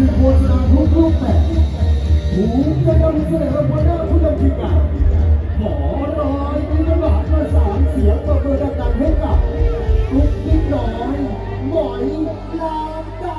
คือโฆษณาทุกรูปแบบถูกจะนำเสนอหัวหน้าผู้ดำเนินการขอร้อยในตลาดประสานเสียงประเมินอาการให้กับลุกทิศน้อยหมอยลามดา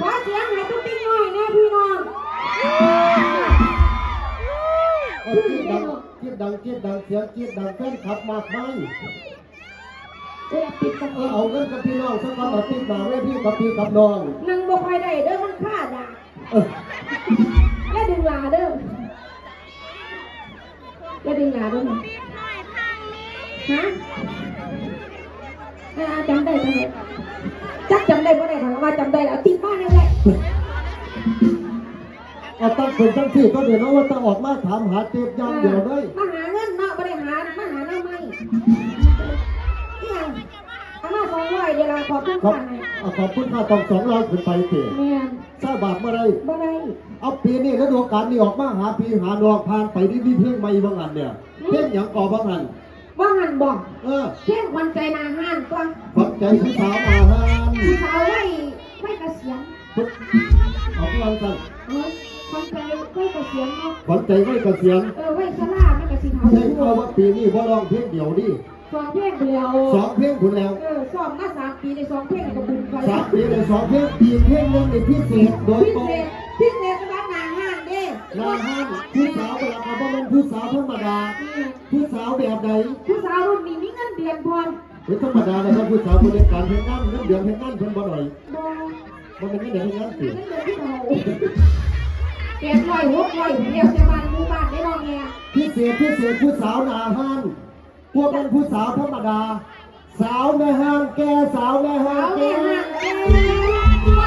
ขอเสียงให้ตุ๊กติ๊กหน่อยแน่พี่น้องเอาเกียรติดังเกียรติดังเกียรติดังเสียงเกียรติดังแฟนขับมากมายเวลาปิดกันเออเอาเงินกับพี่น้องสักคำเอาติดมาไว้พี่กับพี่กับน้องนั่งบ่ค่อยได้เด้อมันค่าด่าเอออย่าดึงหลาเด้ออย่าดึงหลาเด้อนะฮะอ่าจำได้จำได้จักจำได้บ่ได้ค่ะ ว่าจำได้แล้วติดบ้านนั่นแหละเอาตั้งคนตั้งที่ก็เดี๋ยวน้องว่าจะออกมาถามหาเจ็บยามเดียวเลยมาหาเงินเนาะบ่ได้หามาหาหน้าไม่เนี่ยเอามาสองร้อยเดี๋ยวเราขอบคุณขอบค่ะให้เอาขอบคุณค่าต้องสองร้อยขึ้นไปเถอะแม่นทราบบาทเมื่อไรบ่ได้เอาปีนี้ฤดูกาลนี้ออกมาหาพี่หาน้องผ่านไปที่พี่เพ่งไม่บางอันเนี่ยเพ่งอย่างก่อบางอันว่าหันบอกเออเที่ยงวันใจนาห้านตัวฝังใจผู้สาวมาฮาน ผู้สาวไว้ไม่ เกษียณเอาพลังกันเออคนใจไม่เกษียณเนาะฝังใจไม่เกษียณเออไว้ชราไม่เกษียณเขาเพ่งเอาว่าปีนี้พ่อร้องเพลงเดียวดิสองเพลงเดียวสองเพลงคุณแล้วเออสองมาสามปีในสองเพลงกับบุญไปสามปีเลยสองเพลงอีกเพลงหนึงในพิเศษโดยพิตรงเศษพิเศษสำหรับนาห้านเด้งานห้างผู้สาวเวลาเขาบอกเป็นผู้สาวธรรมดาผู้สาวแบบไหนผู้สาวรุ่นนี้มีเงินเดือนพอเป็นธรรมดานะครับผู้สาวคนเดียวกันเพลงงานเงินเดือนเพลงงานเพิ่นบ่หน่อยบ่ มันเป็นเงินเดือนเพลงงานสิเงินเดือนที่เราแปดร้อยหกร้อยเดียวจะบานมูบานได้นอนเนี่ยพิเศษพิเศษผู้สาวหนาห้างพวกเป็นผู้สาวธรรมดา สาวในห้างแกสาวในห้างแกเนี่ยห้างเด้ว่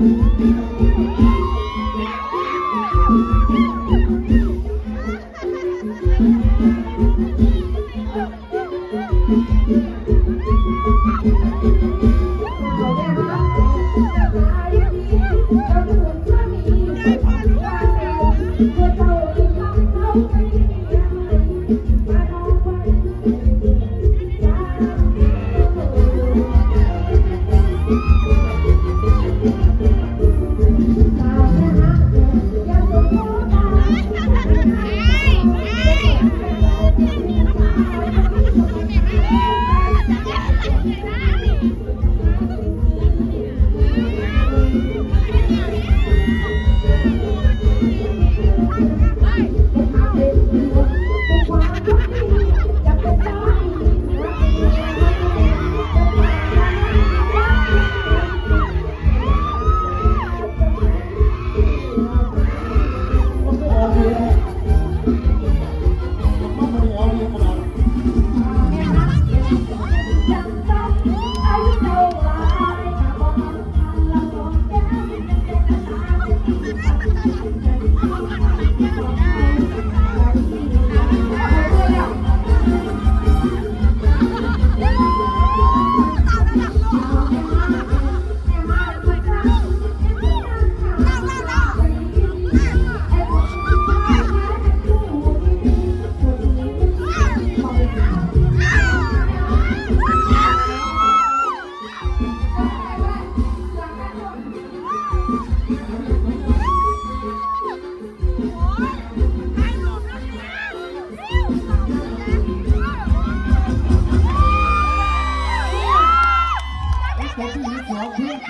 Thank you.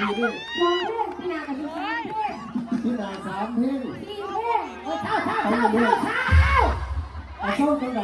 สองเพ่งสี่ด้วยมองเพื่องที่นากับที่นาเรื่องที่นายสามเพ่งที่เรื่องเช้าเช้าเช้าเช้าเช้าเอาเข้าตรงไหน